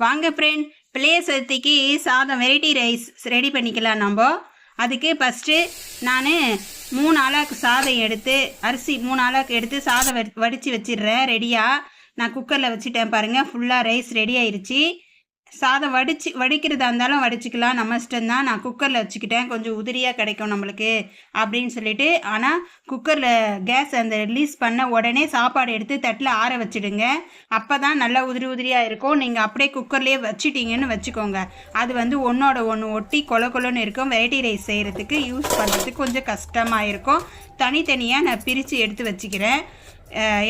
வாங்க ஃப்ரெண்ட் பிள்ளைய சதுர்த்திக்கு சாதம் வெரைட்டி ரைஸ் ரெடி பண்ணிக்கலாம் நம்ம. அதுக்கு ஃபஸ்ட்டு நான் மூணு ஆளாக்கு சாதம் எடுத்து அரிசி மூணு ஆளாக்கு எடுத்து சாதம் வடித்து வச்சிடுறேன் ரெடியாக நான் குக்கரில் வச்சுட்டேன் பாருங்கள் ஃபுல்லாக ரைஸ் ரெடி ஆயிடுச்சு சாதம் வடிச்சு வடிக்கிறதா இருந்தாலும் வடிச்சுக்கலாம். நம்ம இஷ்டம்தான். நான் குக்கரில் வச்சுக்கிட்டேன். கொஞ்சம் உதிரியாக கிடைக்கும் நம்மளுக்கு அப்படின்னு சொல்லிட்டு. ஆனால் குக்கரில் கேஸ் அந்த ரிலீஸ் பண்ண உடனே சாப்பாடு எடுத்து தட்டில் ஆற வச்சிடுங்க. அப்போ தான் நல்லா உதிரி உதிரியாக இருக்கும். நீங்கள் அப்படியே குக்கர்லேயே வச்சிட்டீங்கன்னு வச்சுக்கோங்க. அது வந்து ஒன்றோட ஒன்று ஒட்டி கொல கொலன்னு இருக்கும். வெரைட்டி ரைஸ் செய்கிறதுக்கு யூஸ் பண்ணுறதுக்கு கொஞ்சம் கஷ்டமாக இருக்கும். தனித்தனியாக நான் பிரித்து எடுத்து வச்சுக்கிறேன்.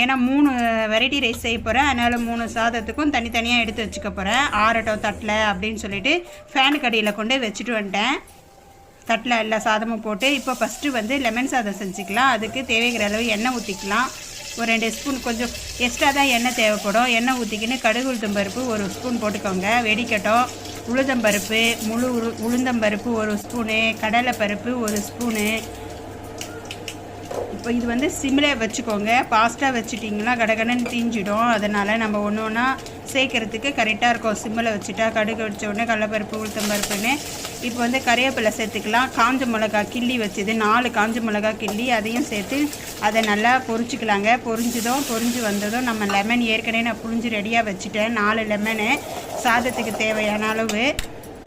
ஏன்னா மூணு வெரைட்டி ரைஸ் செய்ய போகிறேன் அதனால் மூணு சாதத்துக்கும் தனித்தனியாக எடுத்து வச்சுக்க போகிறேன் ஆரட்டோ தட்டில் அப்படின்னு சொல்லிட்டு ஃபேனுக்கு அடியில் கொண்டு வச்சுட்டு வந்துட்டேன். தட்டில் எல்லா சாதமும் போட்டு இப்போ ஃபஸ்ட்டு வந்து லெமன் சாதம் செஞ்சுக்கலாம். அதுக்கு தேவைக்கிற அளவு எண்ணெய் ஊற்றிக்கலாம் ஒரு ரெண்டு ஸ்பூன் கொஞ்சம் எக்ஸ்ட்ரா தான் எண்ணெய் தேவைப்படும். எண்ணெய் ஊற்றிக்கின்னு கடுகு உளுத்தம் பருப்பு ஒரு ஸ்பூன் போட்டுக்கோங்க. வெடிக்கட்டும். உளுதம்பருப்பு முழு உளு உளுந்தம்பருப்பு ஒரு ஸ்பூனு கடலைப்பருப்பு ஒரு ஸ்பூனு இப்போ இது வந்து சிம்மிலே வச்சுக்கோங்க. ஃபாஸ்ட்டாக வச்சுட்டிங்கன்னா கடகடன்னு தீஞ்சிடும். அதனால் நம்ம ஒன்று ஒன்றா சேர்க்கறதுக்கு கரெக்டாக இருக்கும். சிம்மில் வச்சுட்டா கடுகு வச்ச உடனே கடலப்பருப்பு உளுத்தம்பருப்புன்னு இப்போ வந்து கறிவேப்பிலை சேர்த்துக்கலாம். காஞ்ச மிளகா கிள்ளி வச்சது நாலு காஞ்ச மிளகா கிள்ளி அதையும் சேர்த்து அதை நல்லா பொறிச்சிக்கலாங்க பொரிஞ்சதும் பொரிஞ்சு வந்ததும் நம்ம லெமன் ஏற்கனவே நான் புழிஞ்சு ரெடியாக வச்சுட்டேன். நாலு லெமனு சாதத்துக்கு தேவையான அளவு.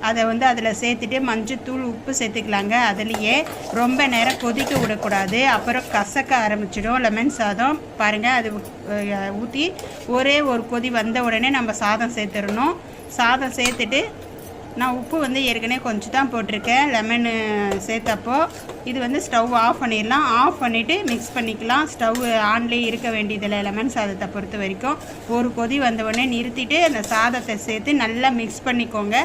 அதை வந்து அதில் சேர்த்துட்டு மஞ்சத்தூள் உப்பு சேர்த்துக்கலாங்க. அதுலேயே ரொம்ப நேரம் கொதிக்க விடக்கூடாது. அப்புறம் கசக்க ஆரம்பிச்சிடும். லெமன் சாதம் பாருங்கள் அது ஊற்றி ஒரே ஒரு கொதி வந்த உடனே நம்ம சாதம் சேர்த்துடணும். சாதம் சேர்த்துட்டு நான் உப்பு வந்து ஏற்கனவே கொஞ்சம் தான் போட்டிருக்கேன். லெமனு சேர்த்தப்போ இது வந்து ஸ்டவ் ஆஃப் பண்ணிடலாம். ஆஃப் பண்ணிவிட்டு மிக்ஸ் பண்ணிக்கலாம். ஸ்டவ் ஆன்லேயே இருக்க வேண்டியதில்லை. லெமன் சாதத்தை பொறுத்த வரைக்கும் ஒரு கொதி வந்தவுடனே நிறுத்திட்டு அந்த சாதத்தை சேர்த்து நல்லா மிக்ஸ் பண்ணிக்கோங்க.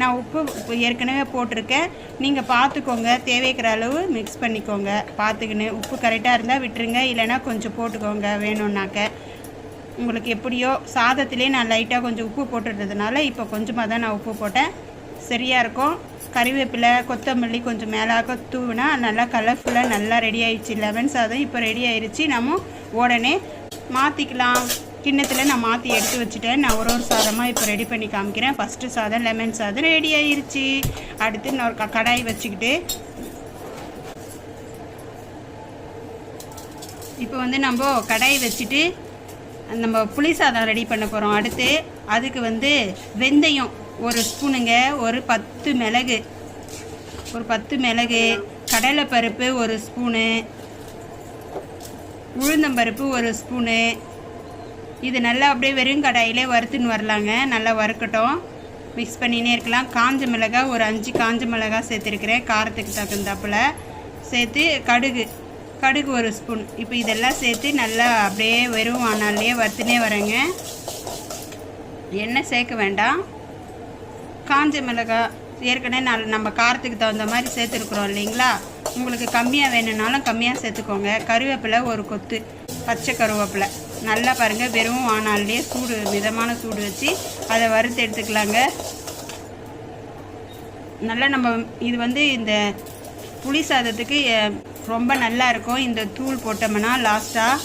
நான் உப்பு ஏற்கனவே போட்டிருக்கேன். நீங்கள் பார்த்துக்கோங்க. தேவைக்கிற அளவு மிக்ஸ் பண்ணிக்கோங்க. பார்த்துக்கின்னு உப்பு கரெக்டாக இருந்தால் விட்டுருங்க. இல்லைன்னா கொஞ்சம் போட்டுக்கோங்க. வேணும்னாக்க. உங்களுக்கு எப்படியோ சாதத்திலே நான் லைட்டாக கொஞ்சம் உப்பு போட்டுறதுனால இப்போ கொஞ்சமாக தான் நான் உப்பு போட்டேன். சரியாக இருக்கும். கறிவேப்பிலை கொத்தமல்லி கொஞ்சம் மேலாக தூவினா நல்லா கலர்ஃபுல்லாக நல்லா ரெடி ஆயிடுச்சு. லெமன் சாதம் இப்போ ரெடி ஆயிடுச்சு நம்ம உடனே மாற்றிக்கலாம் கிண்ணத்தில் நான் மாற்றி எடுத்து வச்சுட்டேன். நான் ஒரு ஒரு சாதமாக இப்போ ரெடி பண்ணி காமிக்கிறேன். ஃபஸ்ட்டு சாதம் லெமன் சாதம் ரெடி ஆயிடுச்சு அடுத்து நான் ஒரு க- கடாய் வச்சுக்கிட்டு இப்போ வந்து நம்ம கடாய் வச்சுட்டு நம்ம புளி சாதம் ரெடி பண்ண போகிறோம் அடுத்து அதுக்கு வந்து வெந்தயம் ஒரு ஸ்பூனுங்க ஒரு பத்து மிளகு. ஒரு பத்து மிளகு கடலைப்பருப்பு ஒரு ஸ்பூனு உளுந்தம்பருப்பு ஒரு ஸ்பூனு. இது நல்லா அப்படியே வெறும் கடாயிலே வறுத்துன்னு வரலாங்க. நல்லா வறுக்கட்டும். மிக்ஸ் பண்ணினே இருக்கலாம். காஞ்ச மிளகாய் ஒரு அஞ்சு காஞ்ச மிளகாய் சேர்த்துருக்கிறேன். காரத்துக்கு தகுந்தாப்புல. சேர்த்து கடுகு கடுகு ஒரு ஸ்பூன். இப்போ இதெல்லாம் சேர்த்து நல்லா அப்படியே வெறும் ஆனாலே வறுத்துனே வரேங்க. எண்ணெய் சேர்க்க வேண்டாம். காஞ்ச மிளகாய் ஏற்கனவே நான் நம்ம காரத்துக்கு தகுந்த மாதிரி சேர்த்துருக்குறோம் இல்லைங்களா? உங்களுக்கு கம்மியாக வேணும்னாலும் கம்மியாக சேர்த்துக்கோங்க. கருவேப்பிலை ஒரு கொத்து பச்சை கருவேப்பிலை. நல்லா பாருங்கள் வெறும் ஆனாலே சூடு மிதமான சூடு வச்சு அதை வறுத்து எடுத்துக்கலாங்க. நல்லா நம்ம இது வந்து இந்த புளி சாதத்துக்கு ரொம்ப நல்லா இருக்கும். இந்த தூள் போட்டோம்னா லாஸ்ட்டாக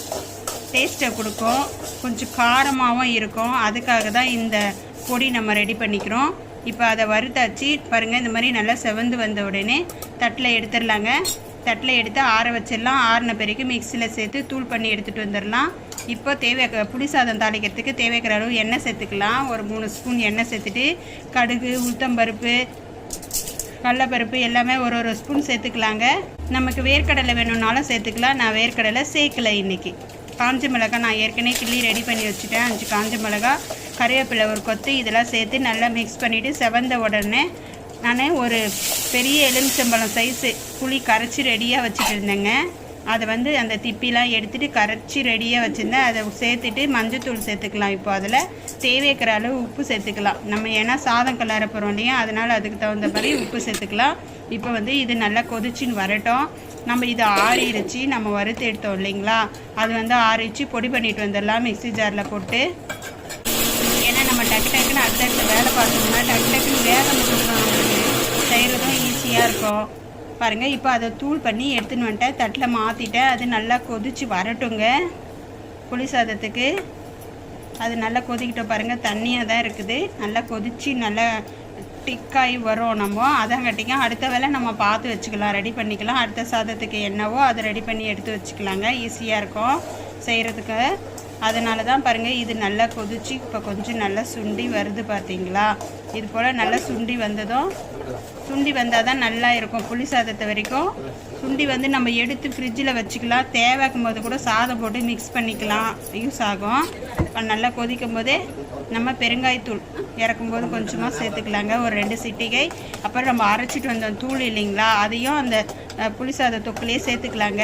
டேஸ்ட்டை கொடுக்கும். கொஞ்சம் காரமாகவும் இருக்கும். அதுக்காக தான் இந்த பொடி நம்ம ரெடி பண்ணிக்கிறோம். இப்போ அதை வறுத்தாச்சு. பாருங்கள் இந்த மாதிரி நல்லா செவந்து வந்த உடனே தட்டில் எடுத்துடலாங்க. தட்டில் எடுத்து ஆற வச்சிடலாம். ஆறின பிறகு மிக்சியில் சேர்த்து தூள் பண்ணி எடுத்துகிட்டு வந்துடலாம். இப்போ தேவை புளி சாதம் தாளிக்கிறதுக்கு தேவைக்கிற அளவு எண்ணெய் சேர்த்துக்கலாம். ஒரு மூணு ஸ்பூன் எண்ணெய் சேர்த்துட்டு கடுகு உளுத்தம்பருப்பு கடலப்பருப்பு எல்லாமே ஒரு ஒரு ஸ்பூன் சேர்த்துக்கலாங்க. நமக்கு வேர்க்கடலை வேணும்னாலும் சேர்த்துக்கலாம். நான் வேர்க்கடலை சேர்க்கல இன்னைக்கு. காஞ்ச மிளகாய் நான் ஏற்கனவே கிள்ளி ரெடி பண்ணி வச்சுட்டேன். அஞ்சு காஞ்ச மிளகாய் கருவேப்பிலை ஒரு கொத்து இதெல்லாம் சேர்த்து நல்லா மிக்ஸ் பண்ணிவிட்டு செவந்த உடனே நான் ஒரு பெரிய எலுமிச்சம்பழம் சைஸு புளி கரைச்சி ரெடியாக வச்சுட்டு இருந்தேங்க. அதை வந்து அந்த திப்பிலாம் எடுத்துட்டு கரைச்சி ரெடியாக வச்சுருந்தேன் அதை சேர்த்துட்டு மஞ்சத்தூள் சேர்த்துக்கலாம். இப்போ அதில் தேவைக்கிற அளவு உப்பு சேர்த்துக்கலாம். நம்ம ஏன்னா சாதம் கலர போகிறோம் இல்லையா? அதனால் அதுக்கு தகுந்த மாதிரி உப்பு சேர்த்துக்கலாம். இப்போ வந்து இது நல்லா கொதிச்சின்னு வரட்டும். நம்ம இது ஆறிடுச்சு நம்ம வறுத்து எடுத்தோம் இல்லைங்களா? அது வந்து ஆறிச்சு பொடி பண்ணிட்டு வந்துடலாம். மிக்ஸி ஜாரில் போட்டு. ஏன்னா நம்ம டக்கு டக்குன்னு அடுத்தடுத்த வேலை பார்த்தோம்னா டக்கு டக்குன்னு வேலை முடிஞ்சிடும் செய்கிறதும் ஈஸியாக இருக்கும். பாருங்கள் இப்போ அதை தூள் பண்ணி எடுத்துன்னு வந்துட்டேன். தட்டில் மாற்றிட்டேன் அது நல்லா கொதிச்சு வரட்டுங்க. புளி சாதத்துக்கு. அது நல்லா கொதிக்கிட்டோம் பாருங்கள் தண்ணியாக தான் இருக்குது. நல்லா கொதித்து நல்லா டிக்காகி வரும் நம்ம. அதங்காட்டிங்க அடுத்த வேலை நம்ம பார்த்து வச்சுக்கலாம். ரெடி பண்ணிக்கலாம். அடுத்த சாதத்துக்கு என்னவோ அதை ரெடி பண்ணி எடுத்து வச்சுக்கலாங்க. ஈஸியாக இருக்கும். செய்கிறதுக்கு அதனால தான் பாருங்கள் இது நல்லா கொதிச்சு இப்போ கொஞ்சம் நல்லா சுண்டி வருது பார்த்தீங்களா இது போல் நல்லா சுண்டி வந்ததும் சுண்டி வந்தால் தான் நல்லா இருக்கும் புளி சாதத்தை வரைக்கும். சுண்டி வந்து நம்ம எடுத்து ஃப்ரிட்ஜில் வச்சுக்கலாம். தேவைக்கும் போது கூட சாதம் போட்டு மிக்ஸ் பண்ணிக்கலாம். யூஸ் ஆகும். இப்போ நல்லா கொதிக்கும் போதே நம்ம பெருங்காயத்தூள் இறக்கும்போது கொஞ்சமாக சேர்த்துக்கலாங்க. ஒரு ரெண்டு சிட்டிகை. அப்புறம் நம்ம அரைச்சிட்டு வந்த தூள் இல்லைங்களா? அதையும் அந்த புளி சாத தொக்குலேயே சேர்த்துக்கலாங்க.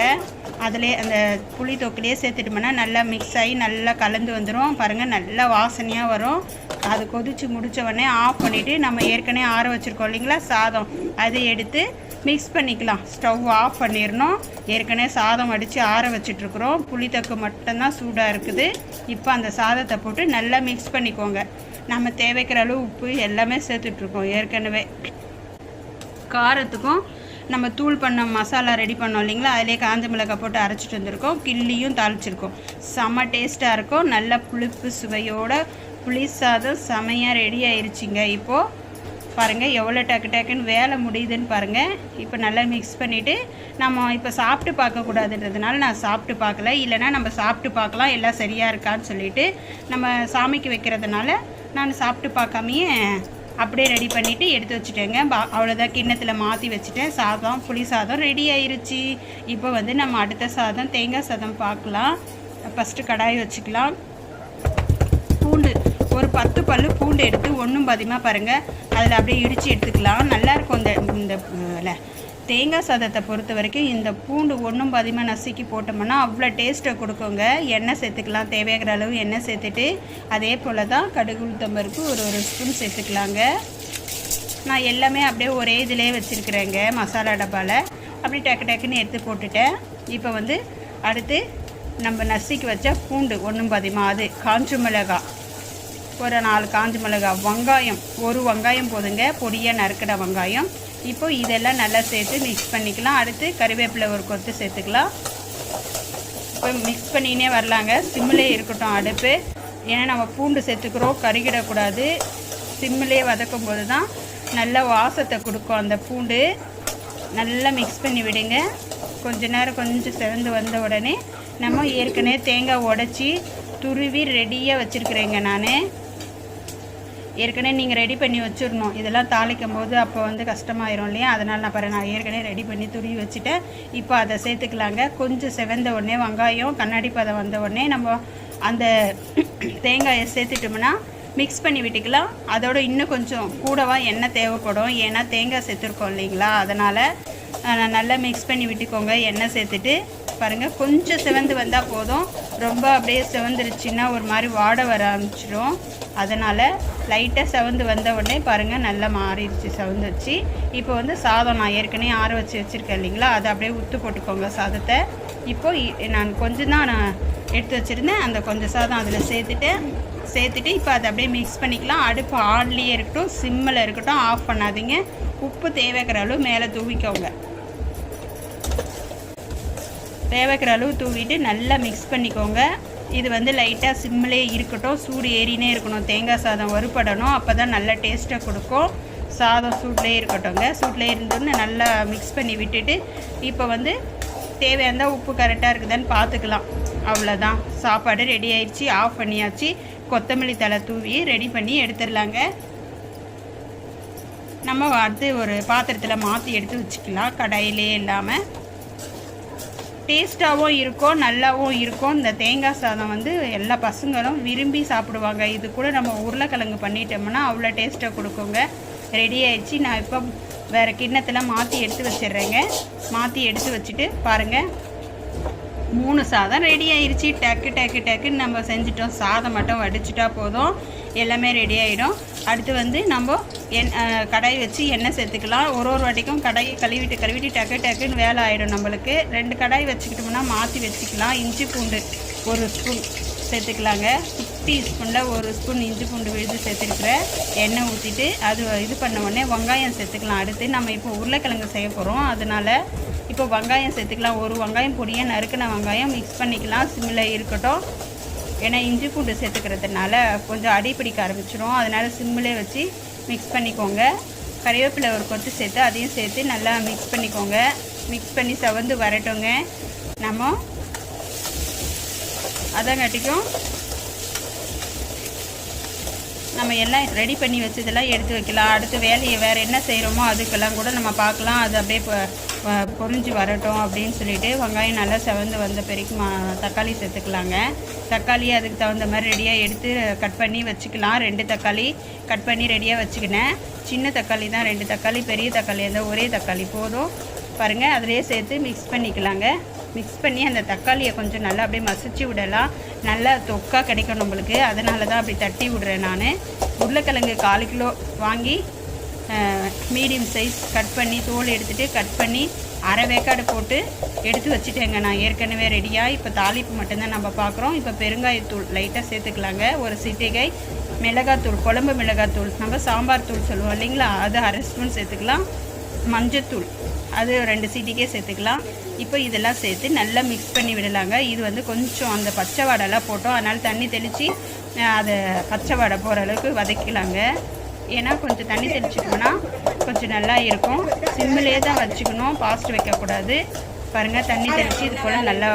அதிலே அந்த புளி தொக்குலேயே சேர்த்துட்டோம்னா நல்லா மிக்ஸ் ஆகி நல்லா கலந்து வந்துடும் பாருங்கள் நல்லா வாசனையாக வரும். அது கொதித்து முடிச்ச உடனே ஆஃப் பண்ணிவிட்டு நம்ம ஏற்கனவே ஆற வச்சுருக்கோம் இல்லைங்களா சாதம். அதை எடுத்து மிக்ஸ் பண்ணிக்கலாம். ஸ்டவ் ஆஃப் பண்ணிடணும். ஏற்கனவே சாதம் அடித்து ஆற வச்சிட்ருக்குறோம் புளித்தக்கு மட்டும்தான் சூடாக இருக்குது. இப்போ அந்த சாதத்தை போட்டு நல்லா மிக்ஸ் பண்ணிக்கோங்க. நம்ம தேவைக்கிற அளவு உப்பு எல்லாமே சேர்த்துட்ருக்கோம் ஏற்கனவே. காரத்துக்கும் நம்ம தூள் பண்ண மசாலா ரெடி பண்ணோம் இல்லைங்களா? அதிலே காஞ்ச மிளகாய் போட்டு அரைச்சிட்டு வந்திருக்கோம். கிள்ளியும் தாளிச்சிருக்கோம். செம்ம டேஸ்ட்டாக இருக்கும். நல்ல புளிப்பு சுவையோட புளி சாதம் செமையாக ரெடி ஆயிருச்சுங்க. இப்போது பாருங்கள் எவ்வளோ டக்கு டக்குன்னு வேலை முடியுதுன்னு பாருங்கள் இப்போ நல்லா மிக்ஸ் பண்ணிவிட்டு நம்ம இப்போ சாப்பிட்டு பார்க்கக்கூடாதுன்றதுனால நான் சாப்பிட்டு பார்க்கல. இல்லைன்னா நம்ம சாப்பிட்டு பார்க்கலாம். எல்லாம் சரியாக இருக்கான்னு சொல்லிட்டு நம்ம சாமிக்கு வைக்கிறதுனால நான் சாப்பிட்டு பார்க்காமையே அப்படியே ரெடி பண்ணிவிட்டு எடுத்து வச்சுட்டேங்க. பா அவ்வளோதான் கிண்ணத்தில் மாற்றி வச்சுட்டேன். சாதம் புளி சாதம் ரெடி ஆயிருச்சு. இப்போ வந்து நம்ம அடுத்த சாதம் தேங்காய் சாதம் பார்க்கலாம். ஃபஸ்ட்டு கடாய் வச்சுக்கலாம். பூண்டு ஒரு பத்து பல்லு பூண்டு எடுத்து ஒன்றும் பாதியமாக பாருங்கள் அதில் அப்படியே இடித்து எடுத்துக்கலாம். நல்லாயிருக்கும் இந்த இந்த ல, தேங்காய் சாதத்தை பொறுத்த வரைக்கும் இந்த பூண்டு ஒன்றும் பாதியமாக நசுக்கி போட்டோம்னா அவ்வளோ டேஸ்ட்டை கொடுக்குங்க. எண்ணெய் சேர்த்துக்கலாம். தேவையாகிற அளவு எண்ணெய் சேர்த்துட்டு அதே போல் தான் கடுகு ஒரு ஒரு ஸ்பூன் சேர்த்துக்கலாங்க. நான் எல்லாமே அப்படியே ஒரே இதிலே வச்சுருக்குறேங்க மசாலா டப்பாவில் அப்படி டக்கு டக்குன்னு எடுத்து போட்டுட்டேன். இப்போ வந்து அடுத்து நம்ம நசுக்கி வச்ச பூண்டு ஒன்றும் பாதியமாக அது காஞ்ச மிளகாய் ஒரு நாலு காஞ்ச மிளகாய் வெங்காயம் ஒரு வெங்காயம் போதுங்க. பொடியாக நறுக்கிற வெங்காயம். இப்போ இதெல்லாம் நல்லா சேர்த்து மிக்ஸ் பண்ணிக்கலாம். அடுத்து கறிவேப்பிலை ஒரு கொத்து சேர்த்துக்கலாம். இப்போ மிக்ஸ் பண்ணினே வரலாங்க. சிம்மிலே இருக்கட்டும் அடுப்பு. ஏன்னா நம்ம பூண்டு சேர்த்துக்கிறோம் கருகிடக்கூடாது. சிம்மிலே வதக்கும் போது தான் நல்ல வாசத்தை கொடுக்கும் அந்த பூண்டு. நல்லா மிக்ஸ் பண்ணி விடுங்க. கொஞ்ச நேரம் கொஞ்சம் சிறந்து வந்த உடனே நம்ம ஏற்கனவே தேங்காய் உடச்சி துருவி ரெடியாக வச்சுருக்குறேங்க நான். ஏற்கனவே நீங்கள் ரெடி பண்ணி வச்சிடணும். இதெல்லாம் தாளிக்கும் போது அப்போ வந்து கஷ்டமாயிரும் இல்லையா? அதனால் நான் பாரு நான் ஏற்கனவே ரெடி பண்ணி துருவி வச்சுட்டேன். இப்போ அதை சேர்த்துக்கலாங்க. கொஞ்சம் செவந்த உடனே வெங்காயம் கண்ணாடி பதம் வந்த உடனே நம்ம அந்த தேங்காயை சேர்த்துட்டோம்னா மிக்ஸ் பண்ணி விட்டுக்கலாம். அதோட இன்னும் கொஞ்சம் கூடவா எண்ணெய் தேவைப்படும். ஏன்னா தேங்காய் சேர்த்துருக்கோம் இல்லைங்களா? அதனால் நல்லா மிக்ஸ் பண்ணி விட்டுக்கோங்க. எண்ணெய் சேர்த்துட்டு பாருங்கள் கொஞ்சம் சிவந்து வந்தால் போதும். ரொம்ப அப்படியே சிவந்துருச்சுன்னா ஒரு மாதிரி வாட வர ஆரம்பிச்சிடும். அதனால் லைட்டாக செவந்து வந்த உடனே பாருங்கள் நல்லா மாறிடுச்சு செவந்துருச்சு. இப்போ வந்து சாதம் நான் ஏற்கனவே ஆற வச்சு வச்சுருக்கேன் இல்லைங்களா? அதை அப்படியே உத்து போட்டுக்கோங்க சாதத்தை. இப்போது இ- நான் கொஞ்சம் தான் நான் எடுத்து வச்சுருந்தேன். அந்த கொஞ்சம் சாதம் அதில் சேர்த்துட்டு சேர்த்துட்டு இப்போ அதை அப்படியே மிக்ஸ் பண்ணிக்கலாம். அடுப்பு ஆன்லேயே இருக்கட்டும் சிம்மில் இருக்கட்டும் ஆஃப் பண்ணாதீங்க. உப்பு தேவைக்கிற அளவு மேலே தூவிக்கோங்க. தேவைக்கிற அளவு தூவிட்டு நல்லா மிக்ஸ் பண்ணிக்கோங்க. இது வந்து லைட்டாக சிம்மிலே இருக்கட்டும். சூடு ஏறினே இருக்கணும். தேங்காய் சாதம் வறுபடணும். அப்போ தான் நல்ல டேஸ்ட்டை கொடுக்கும். சாதம் சூட்லேயே இருக்கட்டும்ங்க. சூட்லேயே இருந்தோன்னு நல்லா மிக்ஸ் பண்ணி விட்டுட்டு இப்போ வந்து தேவையான உப்பு கரெக்டாக இருக்குதான்னு பார்த்துக்கலாம் அவ்வளோதான் சாப்பாடு ரெடி ஆயிடுச்சு. ஆஃப் பண்ணியாச்சு. கொத்தமல்லி தழை தூவி ரெடி பண்ணி எடுத்துடலாங்க. நம்ம அடுத்து ஒரு பாத்திரத்தில் மாற்றி எடுத்து வச்சுக்கலாம். கடாயிலே இல்லாமல் டேஸ்ட்டாகவும் இருக்கும் நல்லாவும் இருக்கும் இந்த தேங்காய் சாதம் வந்து எல்லா பசங்களும் விரும்பி சாப்பிடுவாங்க. இது கூட நம்ம உருளைக்கிழங்கு பண்ணிட்டோம்னா அவ்வளோ டேஸ்ட்டாக கொடுக்குங்க. ரெடி ஆயிடுச்சு. நான் இப்போ வேறு கிண்ணத்தில் மாற்றி எடுத்து வச்சிடுறேங்க. மாற்றி எடுத்து வச்சுட்டு பாருங்கள் மூணு சாதம் ரெடி ஆயிடுச்சு டக்கு டக்கு டக்குன்னு நம்ம செஞ்சிட்டோம். சாதம் மட்டும் வடிச்சிட்டா போதும். எல்லாமே ரெடி ஆகிடும் அடுத்து வந்து நம்ம எண் கடாய் வச்சு எண்ணெய் சேர்த்துக்கலாம். ஒரு ஒரு வாட்டிக்கும் கடாயை கழுவிட்டு கழுவிட்டு டக்கு டக்குன்னு வேலை ஆகிடும் நம்மளுக்கு. ரெண்டு கடாய் வச்சுக்கிட்டோம்னா மாற்றி வச்சுக்கலாம். இஞ்சி பூண்டு ஒரு ஸ்பூன் சேர்த்துக்கலாங்க. குட்டி ஸ்பூனில் ஒரு ஸ்பூன் இஞ்சி பூண்டு விழுது சேர்த்துருக்குறேன் எண்ணெய் ஊற்றிட்டு அது இது பண்ண உடனே வெங்காயம் சேர்த்துக்கலாம். அடுத்து நம்ம இப்போ உருளைக்கிழங்கு செய்ய போகிறோம் அதனால் இப்போ வெங்காயம் சேர்த்துக்கலாம். ஒரு வெங்காயம் பொடியாக நறுக்கின வெங்காயம் மிக்ஸ் பண்ணிக்கலாம். சிம்மில் இருக்கட்டும். ஏன்னா இஞ்சி பூண்டு சேர்த்துக்கிறதுனால கொஞ்சம் அடி பிடிக்க ஆரம்பிச்சிடும் அதனால் சிம்மிலே வச்சு மிக்ஸ் பண்ணிக்கோங்க. கறிவேப்பிலை ஒரு கொத்து சேர்த்து அதையும் சேர்த்து நல்லா மிக்ஸ் பண்ணிக்கோங்க. மிக்ஸ் பண்ணி சவந்து வரட்டுங்க. நம்ம அதங்காட்டிக்கும் நம்ம எல்லாம் ரெடி பண்ணி வச்சதெல்லாம் எடுத்து வைக்கலாம். அடுத்து வேலையை வேறு என்ன செய்கிறோமோ அதுக்கெல்லாம் கூட நம்ம பார்க்கலாம். அது அப்படியே இப்போ பொறிஞ்சு வரட்டும் அப்படின்னு சொல்லிட்டு வெங்காயம் நல்லா செவந்து வந்த பிறகு மா தக்காளி சேர்த்துக்கலாங்க. தக்காளி அதுக்கு தகுந்த மாதிரி ரெடியாக எடுத்து கட் பண்ணி வச்சுக்கலாம். ரெண்டு தக்காளி கட் பண்ணி ரெடியாக வச்சுக்கினேன். சின்ன தக்காளி தான். ரெண்டு தக்காளி பெரிய தக்காளி இருந்தால் ஒரே தக்காளி போதும். பாருங்கள் அதிலே சேர்த்து மிக்ஸ் பண்ணிக்கலாங்க. மிக்ஸ் பண்ணி அந்த தக்காளியை கொஞ்சம் நல்லா அப்படியே மசிச்சு விடலாம். நல்லா தொக்காக கிடைக்கும் நம்மளுக்கு. அதனால தான் அப்படி தட்டி விடுறேன் நான். உருளைக்கிழங்கு கால் கிலோ வாங்கி மீடியம் சைஸ் கட் பண்ணி தோல் எடுத்துகிட்டு கட் பண்ணி அரை வேக்காடு போட்டு எடுத்து வச்சுட்டேங்க. நான் ஏற்கனவே ரெடியாக இப்போ தாளிப்பு மட்டும்தான் நம்ம பார்க்குறோம் இப்போ பெருங்காயத்தூள் லைட்டாக சேர்த்துக்கலாங்க. ஒரு சிட்டிகை மிளகாத்தூள் குழம்பு மிளகாத்தூள் நம்ம சாம்பார் தூள் சொல்லுவோம் இல்லைங்களா? அது அரை ஸ்பூன் சேர்த்துக்கலாம். மஞ்சத்தூள். அது ரெண்டு சீட்டிக்கே சேர்த்துக்கலாம். இப்போ இதெல்லாம் சேர்த்து நல்லா மிக்ஸ் பண்ணி விடலாங்க. இது வந்து கொஞ்சம் அந்த பச்சை வாடெல்லாம் போட்டோம். அதனால் தண்ணி தெளித்து அதை பச்சை வாடை போகிற அளவுக்கு வதக்கலாங்க. ஏன்னா கொஞ்சம் தண்ணி தெளிச்சிட்டோம்னா கொஞ்சம் நல்லா இருக்கும். சிம்மிலே தான் வச்சுக்கணும். பாஸ்ட் வைக்கக்கூடாது. பாருங்கள் தண்ணி தெளித்து இது போல் நல்லா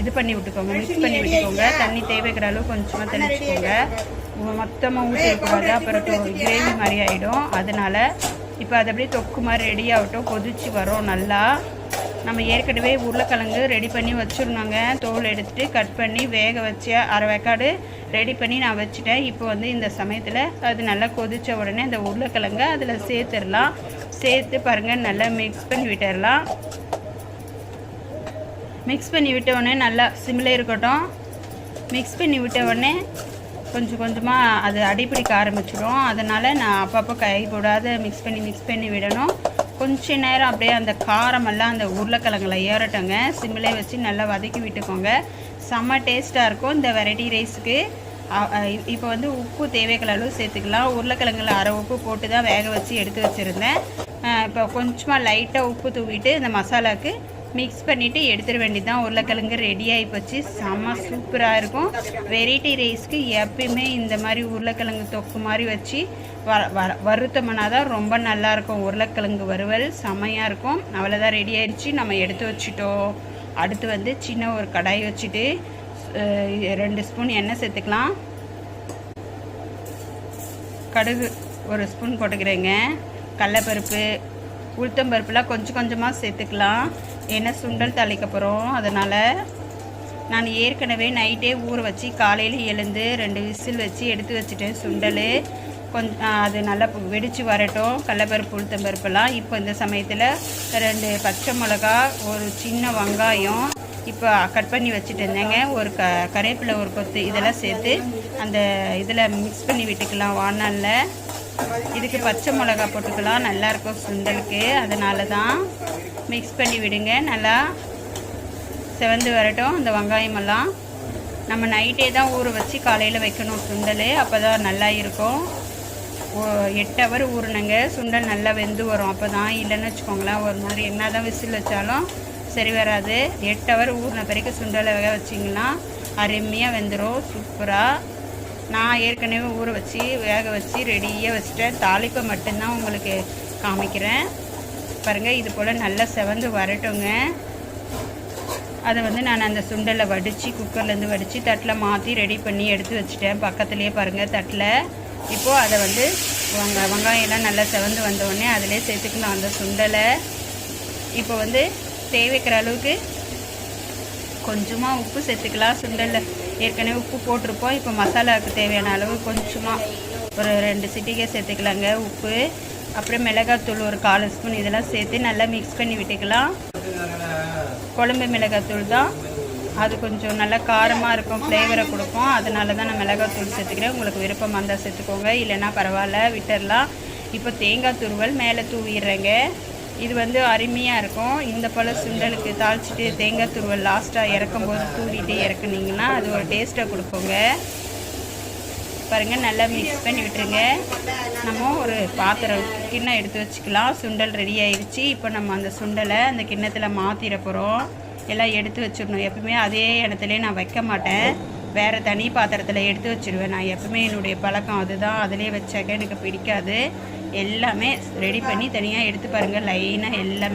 இது பண்ணி விட்டுக்கோங்க. மிக்ஸ் பண்ணி விட்டுக்கோங்க. தண்ணி தேவைக்கிற அளவு கொஞ்சமாக தெளிச்சுக்கோங்க. மொத்தமாக ஊற்றிருக்கூடாது அப்புறம் கிரேவி மாதிரி ஆகிடும் அதனால் இப்போ அது அப்படியே தொக்கு மாதிரி ரெடி ஆகட்டும். கொதிச்சு வரும் நல்லா. நம்ம ஏற்கனவே உருளைக்கிழங்கு ரெடி பண்ணி வச்சுருந்தோங்க. தோல் எடுத்துகிட்டு கட் பண்ணி வேக வச்சு அரை வேக்காடு ரெடி பண்ணி நான் வச்சுட்டேன். இப்போ வந்து இந்த சமயத்தில் அது நல்லா கொதித்த உடனே இந்த உருளைக்கிழங்கு அதில் சேர்த்துடலாம். சேர்த்து பாருங்கள் நல்லா மிக்ஸ் பண்ணி விட்டுடலாம். மிக்ஸ் பண்ணி விட்ட உடனே நல்லா சிம்மில் இருக்கட்டும். மிக்ஸ் பண்ணி விட்ட உடனே கொஞ்சம் கொஞ்சமாக அது அடிப்பிடிக்க ஆரம்பிச்சிடும். அதனால் நான் அப்பப்போ கை போடாத மிக்ஸ் பண்ணி மிக்ஸ் பண்ணி விடணும். கொஞ்ச நேரம் அப்படியே அந்த காரமெல்லாம் அந்த உருளைக்கிழங்குல ஏறட்டங்க சிம்மிலே வச்சு நல்லா வதக்கி விட்டுக்கோங்க. செம்ம டேஸ்ட்டாக இருக்கும் இந்த வெரைட்டி ரைஸுக்கு இப்போ வந்து உப்பு தேவைகள் அளவு சேர்த்துக்கலாம். உருளைக்கிழங்குல அரை உப்பு போட்டு தான் வேக வச்சு எடுத்து வச்சுருந்தேன். இப்போ கொஞ்சமாக லைட்டாக உப்பு தூவிட்டு இந்த மசாலாவுக்கு மிக்ஸ் பண்ணிவிட்டு எடுத்துட வேண்டியது தான் உருளைக்கிழங்கு ரெடி ஆகி போச்சு. செம்ம சூப்பராக இருக்கும். வெரைட்டி ரைஸ்க்கு எப்பயுமே இந்த மாதிரி உருளைக்கிழங்கு தொக்கு மாதிரி வச்சு வ வ வருத்தம்னா தான் ரொம்ப நல்லாயிருக்கும் உருளைக்கிழங்கு வறுவல் செம்மையாக இருக்கும். அவ்வளோதான் ரெடி ஆயிடுச்சு நம்ம எடுத்து வச்சுட்டோம். அடுத்து வந்து சின்ன ஒரு கடாய் வச்சுட்டு ரெண்டு ஸ்பூன் எண்ணெய் சேர்த்துக்கலாம். கடுகு ஒரு ஸ்பூன் போட்டுக்கிறேங்க. கடலப்பருப்பு உளுத்தம்பருப்புலாம் கொஞ்சம் கொஞ்சமாக சேர்த்துக்கலாம். ஏன்னா சுண்டல் தாளிக்க போகிறோம் அதனால் நான் ஏற்கனவே நைட்டே ஊற வச்சு காலையில் எழுந்து ரெண்டு விசில் வச்சு எடுத்து வச்சுட்டேன் சுண்டல். கொஞ்சம் அது நல்லா வெடித்து வரட்டும். கடலப்பருப்பு உளுத்தம்பருப்பெல்லாம். இப்போ இந்த சமயத்தில் ரெண்டு பச்சை மிளகா ஒரு சின்ன வெங்காயம் இப்போ கட் பண்ணி வச்சுட்டு இருந்தேங்க. ஒரு க கருவேப்பிலை ஒரு கொத்து இதெல்லாம் சேர்த்து அந்த இதில் மிக்ஸ் பண்ணி விட்டுக்கலாம் வானலில். இதுக்கு பச்சை மிளகா போட்டுக்கலாம். நல்லாயிருக்கும் சுண்டலுக்கு. அதனால தான் மிக்ஸ் பண்ணி விடுங்க. நல்லா செவந்து வரட்டும் அந்த வெங்காயமெல்லாம். நம்ம நைட்டே தான் ஊற வச்சு காலையில் வைக்கணும் சுண்டல். அப்போ தான் நல்லா இருக்கும். எட்டு ஹவர் ஊறினங்க. சுண்டல் நல்லா வெந்து வரும். அப்போ தான் இல்லைன்னு வச்சுக்கோங்களேன். ஒரு மாதிரி என்ன தான் விசில் வச்சாலும் சரி வராது. எட்டு ஹவர் ஊறின பிறகு சுண்டலை வேக வச்சிங்கன்னா அருமையாக வெந்துடும் சூப்பராக நான் ஏற்கனவே ஊற வச்சு வேக வச்சு ரெடியாக வச்சுட்டேன். தாளிப்பை மட்டும்தான் உங்களுக்கு காமிக்கிறேன். பாருங்கள் இது போல் நல்லா செவந்து வரட்டுங்க. அதை வந்து நான் அந்த சுண்டலை வடித்து குக்கர்லேருந்து வடித்து தட்டில் மாற்றி ரெடி பண்ணி எடுத்து வச்சுட்டேன். பக்கத்துலேயே பாருங்கள் தட்டில். இப்போது அதை வந்து வெங்க வெங்காயம்லாம் நல்லா செவந்து வந்தோடனே அதிலே சேர்த்துக்கலாம் அந்த சுண்டலை. இப்போ வந்து தேவைக்கிற அளவுக்கு கொஞ்சமாக உப்பு சேர்த்துக்கலாம் சுண்டலில். ஏற்கனவே உப்பு போட்டிருப்போம். இப்போ மசாலாவுக்கு தேவையான அளவு கொஞ்சமாக ஒரு ரெண்டு சிட்டிகை சேர்த்துக்கலாங்க உப்பு. அப்புறம் மிளகாத்தூள் ஒரு கால் ஸ்பூன் இதெல்லாம் சேர்த்து நல்லா மிக்ஸ் பண்ணி விட்டுக்கலாம். குழம்பு மிளகாத்தூள் தான். அது கொஞ்சம் நல்லா காரமாக இருக்கும் ஃப்ளேவரை கொடுக்கும். அதனால தான் நான் மிளகாத்தூள் சேர்த்துக்கிறேன். உங்களுக்கு விருப்பமாக இருந்தால் சேர்த்துக்கோங்க. இல்லைன்னா பரவாயில்ல விட்டுடலாம் இப்போ தேங்காய் துருவல் மேலே தூவிடுறேங்க. இது வந்து அருமையாக இருக்கும். இந்த போல் சுண்டலுக்கு தாளிச்சிட்டு தேங்காய் துருவல் லாஸ்ட்டாக இறக்கும்போது தூவிட்டு இறக்குனீங்கன்னா அது ஒரு டேஸ்ட்டை கொடுப்போங்க பாருங்கள் நல்லா மிக்ஸ் பண்ணி விட்டுருங்க நம்ம ஒரு பாத்திரம் கிண்ணம் எடுத்து வச்சுக்கலாம். சுண்டல் ரெடி ஆயிடுச்சு. இப்போ நம்ம அந்த சுண்டலை அந்த கிண்ணத்தில் மாற்றிட போகிறோம் எல்லாம் எடுத்து வச்சிடணும். எப்பவுமே அதே இடத்துல நான் வைக்க மாட்டேன். வேறு தனி பாத்திரத்தில் எடுத்து வச்சிருவேன். நான் எப்பவுமே என்னுடைய பழக்கம் அதுதான். அதிலே வச்சாக்க எனக்கு பிடிக்காது. எல்லாமே ரெடி பண்ணி தனியாக எடுத்து பாருங்கள் லைனாக எல்லாமே